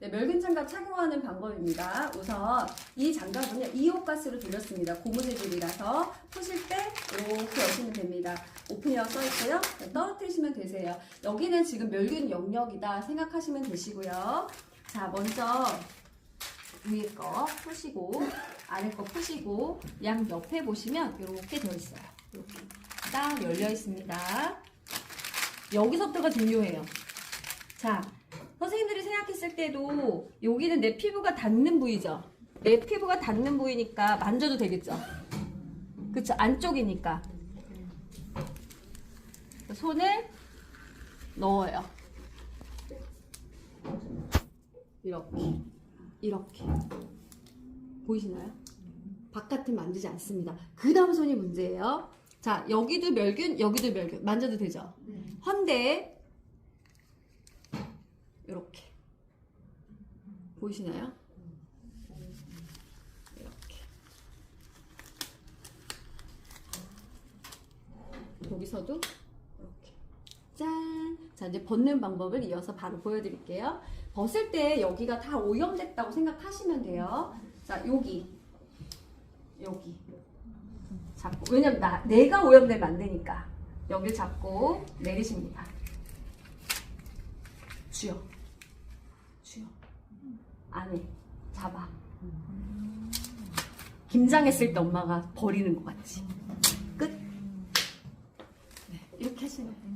네, 멸균 장갑 착용하는 방법입니다. 우선 이 장갑은요, 이호가스로 돌렸습니다. 고무줄 줄이라서 푸실 때 이렇게 여시면 됩니다. 오픈이라고 써있고요. 네, 떨어뜨리시면 되세요. 여기는 지금 멸균 영역이다 생각하시면 되시고요. 자, 먼저 위에 거 푸시고 아래 거 푸시고 양 옆에 보시면 이렇게 되어 있어요. 이렇게 딱 열려 있습니다. 여기서부터가 중요해요. 자, 생각했을 때도 여기는 내 피부가 닿는 부위죠. 내 피부가 닿는 부위니까 만져도 되겠죠. 그쵸? 안쪽이니까. 손을 넣어요. 이렇게. 이렇게. 보이시나요? 바깥은 만지지 않습니다. 그 다음 손이 문제예요. 자, 여기도 멸균, 여기도 멸균. 만져도 되죠? 헌데, 이렇게. 보이시나요? 이렇게. 여기서도 이렇게. 짠! 자, 이제 벗는 방법을 이어서 바로 보여드릴게요. 벗을 때 여기가 다 오염됐다고 생각하시면 돼요. 자, 여기. 여기. 잡고. 왜냐면 나, 내가 오염되면 안 되니까. 여기 잡고 내리십니다. 쥐어. 쥐어. 안에. 잡아. 김장했을 때 엄마가 버리는 것 같지. 끝. 네, 이렇게 하시면 돼요.